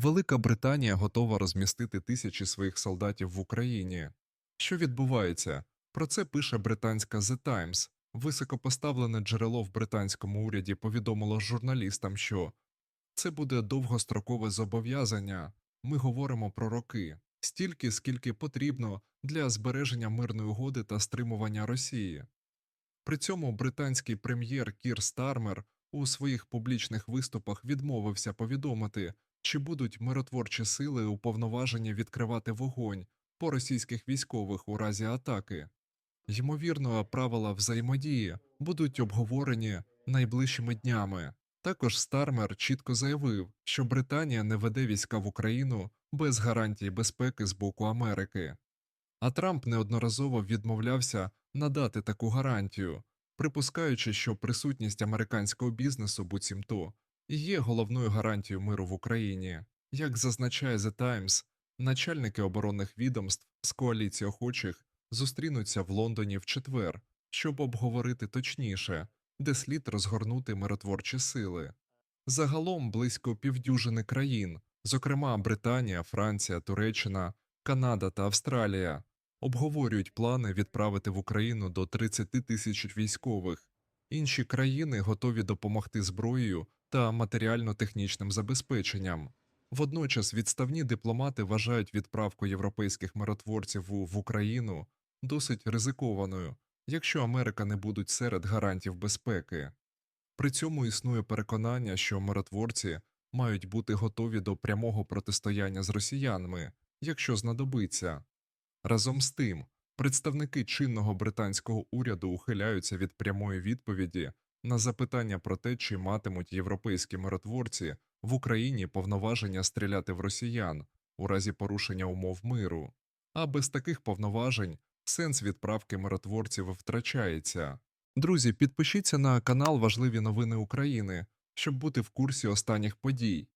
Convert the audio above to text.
Велика Британія готова розмістити тисячі своїх солдатів в Україні. Що відбувається? Про це пише британська The Times. Високопоставлене джерело в британському уряді повідомило журналістам, що це буде довгострокове зобов'язання. Ми говоримо про роки, стільки, скільки потрібно для збереження мирної угоди та стримування Росії. При цьому британський прем'єр Кір Стармер у своїх публічних виступах відмовився повідомити, чи будуть миротворчі сили уповноважені відкривати вогонь по російських військових у разі атаки. Ймовірно, правила взаємодії будуть обговорені найближчими днями. Також Стармер чітко заявив, що Британія не веде війська в Україну без гарантій безпеки з боку Америки. А Трамп неодноразово відмовлявся надати таку гарантію, припускаючи, що присутність американського бізнесу буцімто є головною гарантією миру в Україні. Як зазначає The Times, начальники оборонних відомств з коаліції охочих зустрінуться в Лондоні в четвер, щоб обговорити точніше, де слід розгорнути миротворчі сили. Загалом близько півдюжини країн, зокрема Британія, Франція, Туреччина, Канада та Австралія, обговорюють плани відправити в Україну до 30 тисяч військових. Інші країни готові допомогти зброєю та матеріально-технічним забезпеченням. Водночас відставні дипломати вважають відправку європейських миротворців в Україну досить ризикованою, якщо Америка не будуть серед гарантів безпеки. При цьому існує переконання, що миротворці мають бути готові до прямого протистояння з росіянами, якщо знадобиться. Разом з тим, представники чинного британського уряду ухиляються від прямої відповіді на запитання про те, чи матимуть європейські миротворці в Україні повноваження стріляти в росіян у разі порушення умов миру. А без таких повноважень сенс відправки миротворців втрачається. Друзі, підпишіться на канал Важливі новини України, щоб бути в курсі останніх подій.